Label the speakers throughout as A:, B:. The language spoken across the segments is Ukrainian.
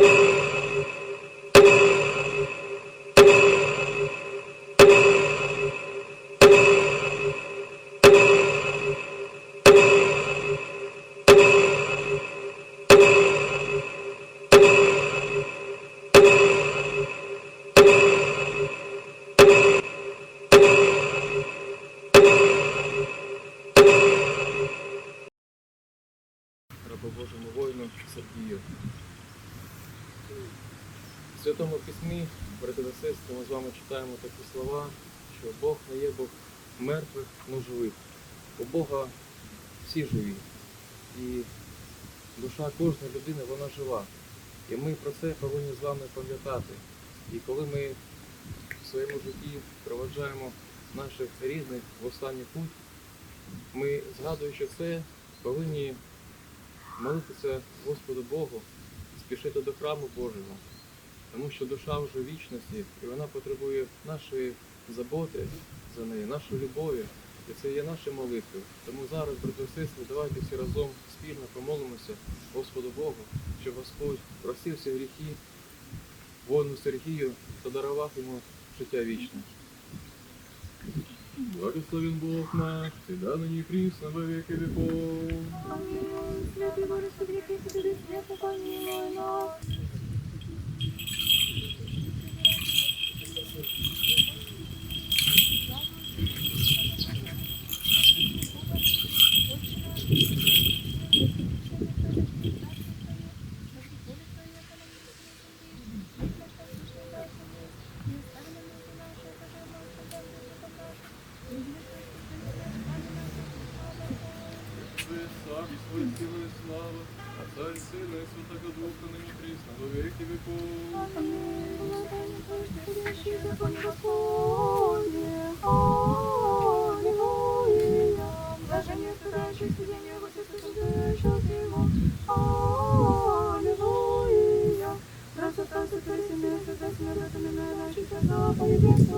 A: you. З вами читаємо такі слова, що Бог не є Бог мертвих, но живих. У Бога всі живі. І душа кожної людини, вона жива. І ми про це повинні з вами пам'ятати. І коли ми в своєму житті проведжаємо наших рідних в останній путь, ми, згадуючи це, повинні молитися Господу Богу, спішити до храму Божого, тому що душа вже вічності, і вона потребує нашої заботи за неї, нашої любові. І це є наші молитви. Тому зараз, брати сестри, давайте всі разом спільно помолимося Господу Богу, щоб Господь простив всі гріхи воїну Сергію та дарував йому життя вічне. Благословен Бог наш, всегда ныне и присно во веки веков.
B: Аминь. Святый Боже, согрехи себе света, помилуй нас. Красота сотрясения, когда смертными нарочится заповеди свои. Помилуй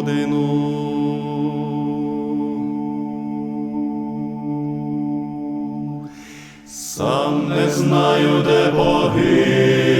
C: родину. Сам не знаю, де погиб.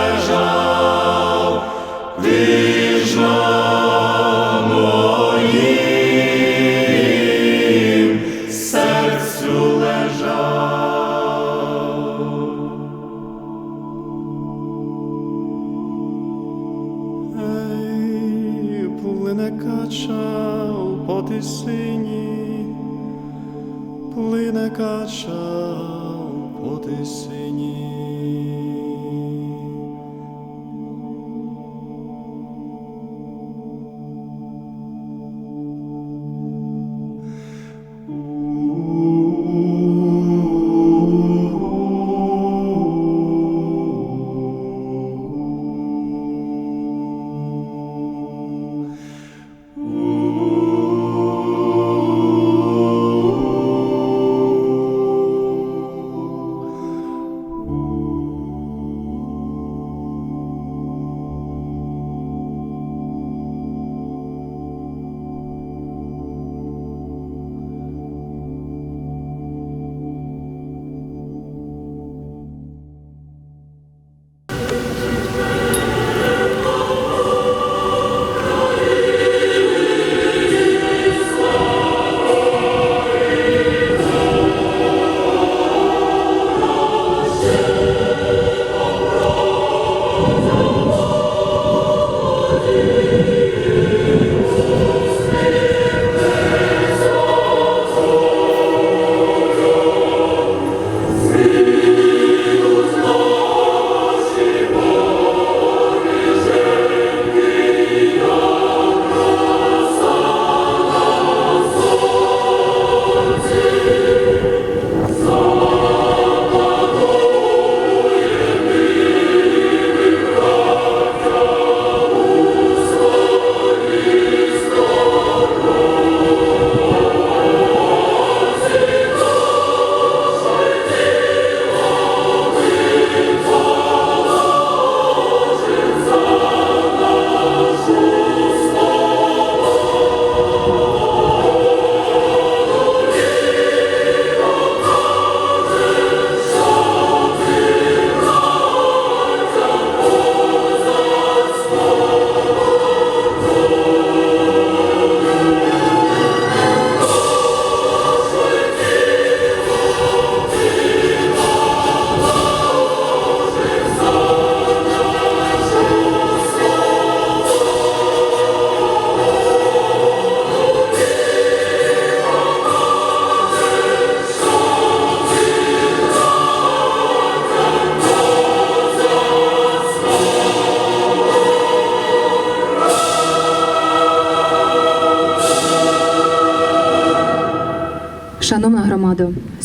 C: ти
D: синій.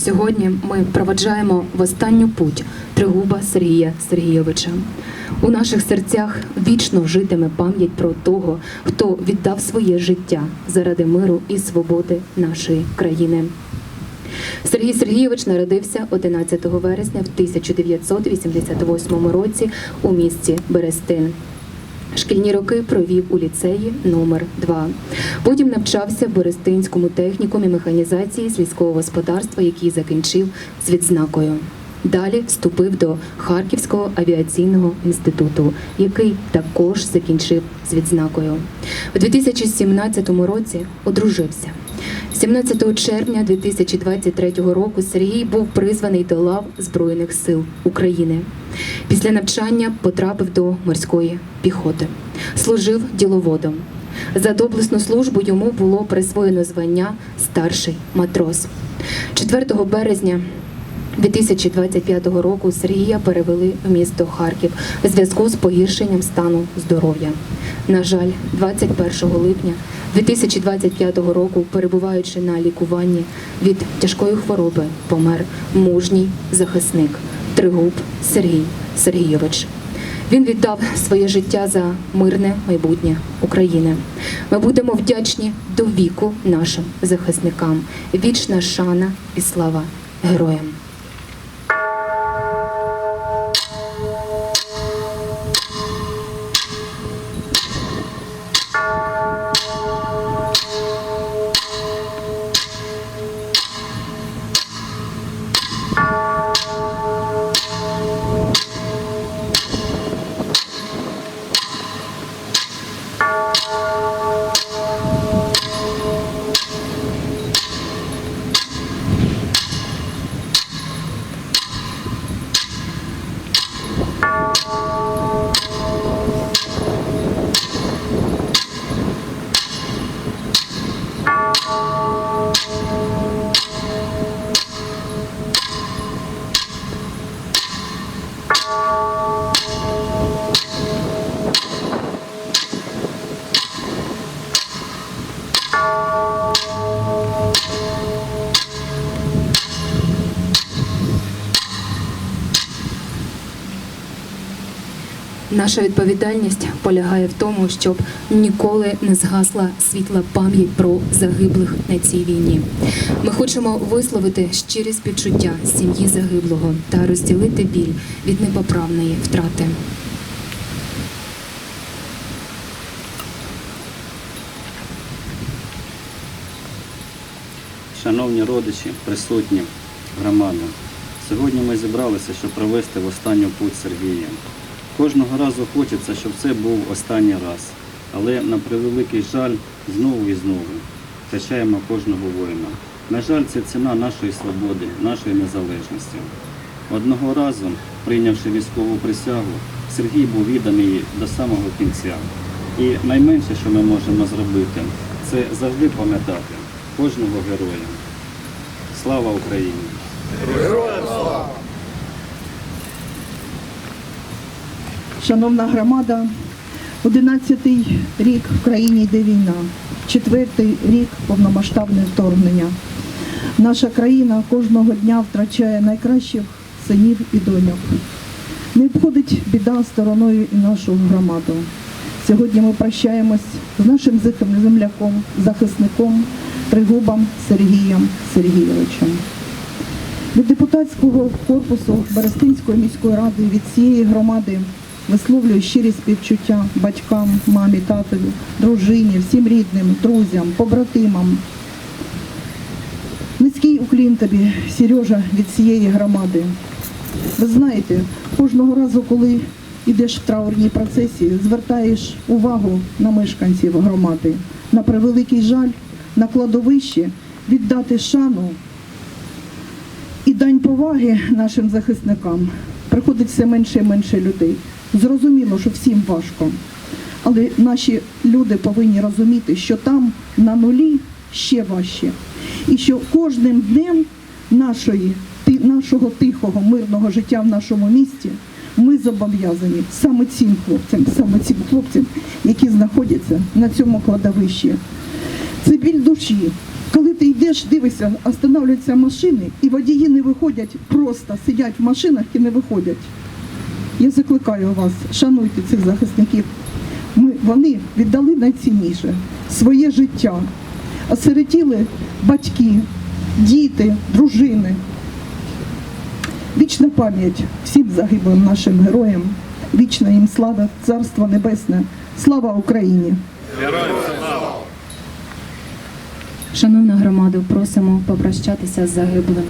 D: Сьогодні ми проведжаємо в останню путь Тригуба Сергія Сергійовича. У наших серцях вічно житиме пам'ять про того, хто віддав своє життя заради миру і свободи нашої країни. Сергій Сергійович народився 11 вересня в 1988 році у місті Берестин. Шкільні роки провів у ліцеї номер 2 Потім навчався в Берестинському технікумі механізації сільського господарства, який закінчив з відзнакою. Далі вступив до Харківського авіаційного інституту, який також закінчив з відзнакою. У 2017 році одружився. 17 червня 2023 року Сергій був призваний до лав Збройних сил України. Після навчання потрапив до морської піхоти, служив діловодом. За доблесну службу йому було присвоєно звання старший матрос. 4 березня 2025 року Сергія перевели в місто Харків у зв'язку з погіршенням стану здоров'я. На жаль, 21 липня 2025 року, перебуваючи на лікуванні від тяжкої хвороби, помер мужній захисник Тригуб Сергій Сергійович. Він віддав своє життя за мирне майбутнє України. Ми будемо вдячні до віку нашим захисникам. Вічна шана і слава героям. Наша відповідальність полягає в тому, щоб ніколи не згасла світла пам'ять про загиблих на цій війні. Ми хочемо висловити щирі співчуття сім'ї загиблого та розділити біль від непоправної втрати.
E: Шановні родичі, присутні, громада. Сьогодні ми зібралися, щоб провести в останню путь Сергія. Кожного разу хочеться, щоб це був останній раз. Але на превеликий жаль, знову і знову втрачаємо кожного воїна. На жаль, це ціна нашої свободи, нашої незалежності. Одного разу, прийнявши військову присягу, Сергій був відданий до самого кінця. І найменше, що ми можемо зробити, це завжди пам'ятати кожного героя. Слава Україні!
F: Шановна громада, 11-й рік в країні йде війна, четвертий рік повномасштабне вторгнення. Наша країна кожного дня втрачає найкращих синів і доньок. Не обходить біда стороною і нашу громаду. Сьогодні ми прощаємось з нашим земляком, захисником Тригубом Сергієм Сергійовичем. Від депутатського корпусу Берестинської міської ради від цієї громади висловлюю щирі співчуття батькам, мамі, татові, дружині, всім рідним, друзям, побратимам. Низький уклін тобі, Сережа, від цієї громади. Ви знаєте, кожного разу, коли йдеш в траурній процесії, звертаєш увагу на мешканців громади, на превеликий жаль, на кладовище, віддати шану і дань поваги нашим захисникам. Приходить все менше і менше людей. Зрозуміло, що всім важко. Але наші люди повинні розуміти, що там на нулі ще важче. І що кожним днем нашої, нашого тихого, мирного життя в нашому місті ми зобов'язані саме цим хлопцям, саме цим хлопцям, які знаходяться на цьому кладовищі. Це біль душі Коли ти йдеш, дивишся, останавливаються машини, і водії не виходять, просто сидять в машинах і не виходять. Я закликаю вас, шануйте цих захисників. Ми, вони віддали найцінніше своє життя. Осиротіли батьки, діти, дружини. Вічна пам'ять всім загиблим нашим героям, вічна їм слава, царство небесне, слава Україні!
D: Шановна громаду, просимо попрощатися з загиблим.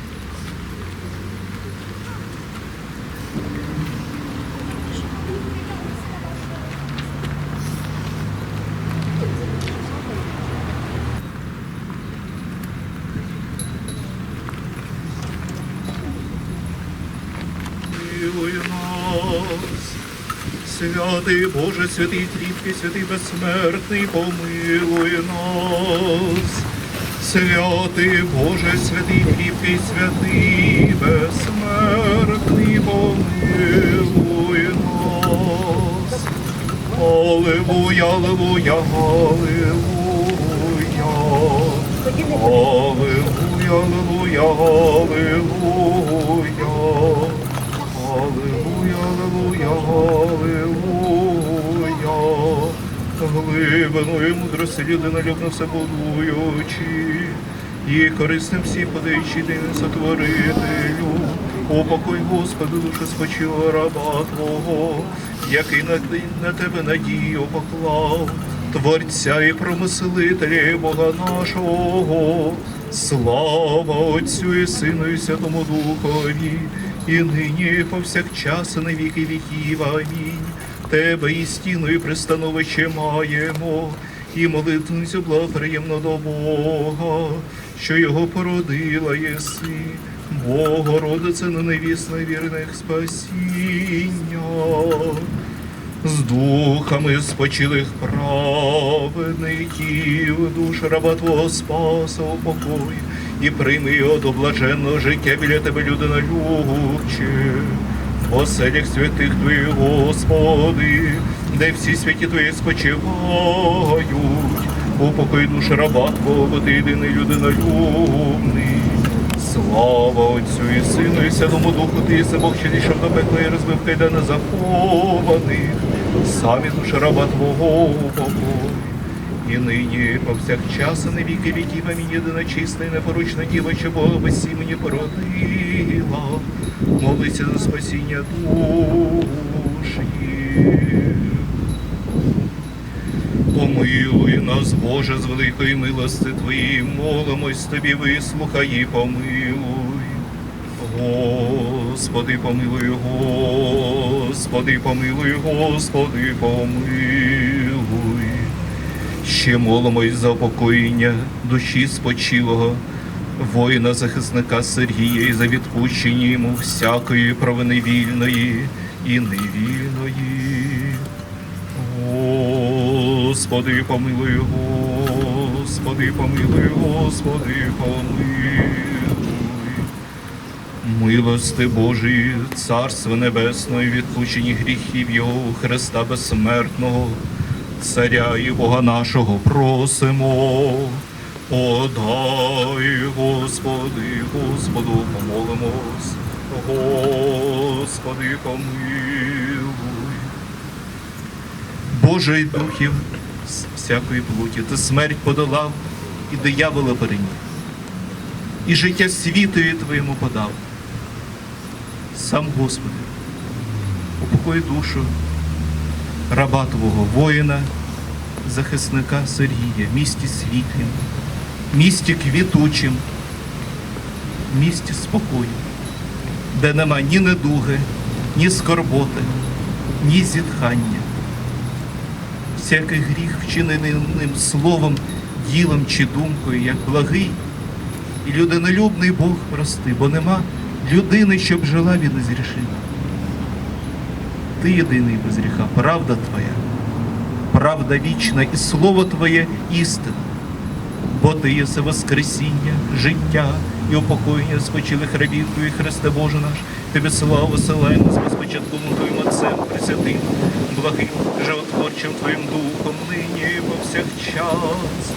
G: Помилуй нас. Святий Боже, святий кріпкий, святий безсмертний, помилуй нас. Святий Боже, святий кріпкий, святий безсмертний, помилуй нас. Аллилуйя, аллилуйя, аллилуйя. Аллилуйя, аллилуйя, аллилуйя. Аллилуйя, аллилуйя. Глибиною мудрості людина любно все будуючи, і корисним всі подаючи єдиним сотворителю. Упокой, Господи, душу спочила раба Твого, який на, на тебе надію поклав, Творця і промислителя і Бога нашого. Слава Отцю і Сину і Святому Духові, і нині, і повсякчас, і на віки віків. Амінь. Тебе і стіну, і пристановище маємо, і молитвницю благоприємно до Бога, що його породила єси, Богородице на невісна вірних спасіння з духами спочилих праведників, душ раба Твого спаса упокой, і прийми його до блаженного життя біля тебе, людина любче. Оселях святих Твоїх, Господи, де всі святі Твої спочивають, упокой душ раба Твого, ти єдиний людинолюбний. Слава Отцю і Сину, і Святому Духу, ти єси Бог, що дійшов до пекла і розбив кайдани захованих, самі душа раба Твого упокой. І нині, повсякчас, і на віки віків, амінь, єдина чиста і непорочна діва, що Бога без мені породила, молиться за спасіння душ їх. Помилуй нас, Боже, з великої милости Твоєї, молимось Тобі, вислухай і помилуй. Господи, помилуй, Господи, помилуй, Господи, помилуй. Ще молимось за упокоєння душі спочилого, воїна захисника Сергія і за відпущення йому всякої провини вільної і невільної. Господи, помилуй, Господи, помилуй, Господи, помилуй. Милости Божої, Царство Небесної, відпущені гріхів Його Христа Безсмертного, Царя і Бога нашого просимо. Подай, Господи, Господу, помолимось, Господи, помилуй. Божий духів з всякої плоті, ти смерть подолав і диявола переміг, і життя світові твоєму подав. Сам Господи, упокой душу раба Твого воїна, захисника Сергія, в місті світлім, місті квітучим, місті спокою, де нема ні недуги, ні скорботи, ні зітхання. Всякий гріх, вчинений ним словом, ділом чи думкою, як благий і людинолюбний Бог прости, бо нема людини, щоб жила він не Ти єдиний без гріха, правда Твоя, правда вічна і слово Твоє істина, бо Ти єси Воскресіння, життя і упокоєння спочилих рабів Твоїх, Христе Боже наш, Тобі славу силаємо з безпочатковим Твоїм Отцем, Пресвятим, благим, животворчим Твоїм Духом, нині і повсякчас,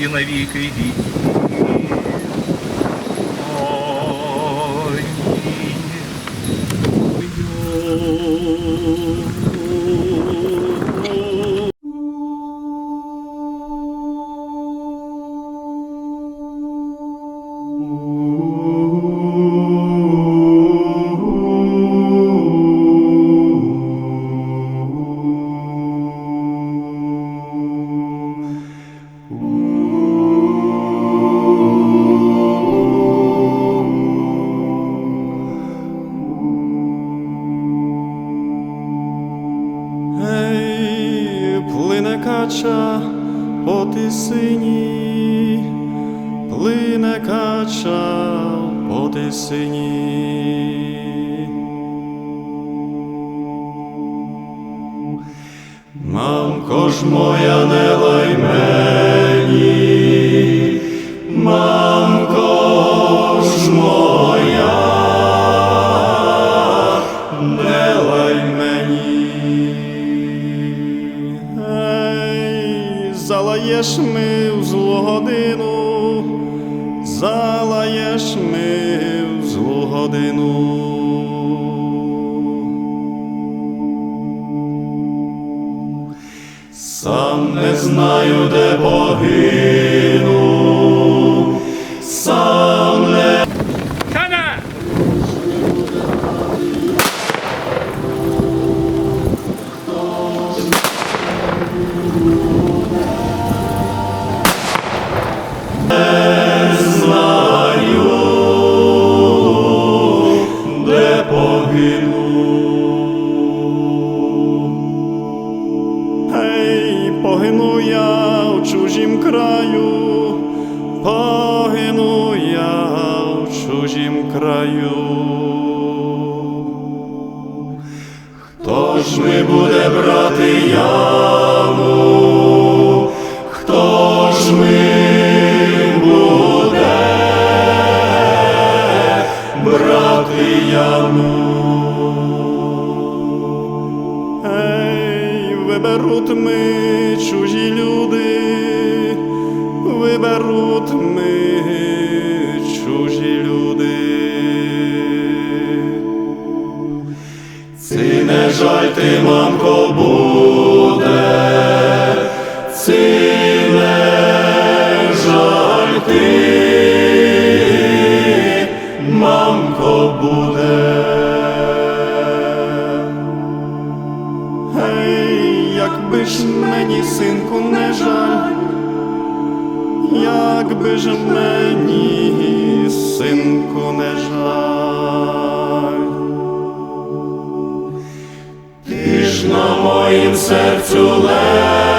C: і на віки віки.
H: Ти, мамко, серцю лежиш,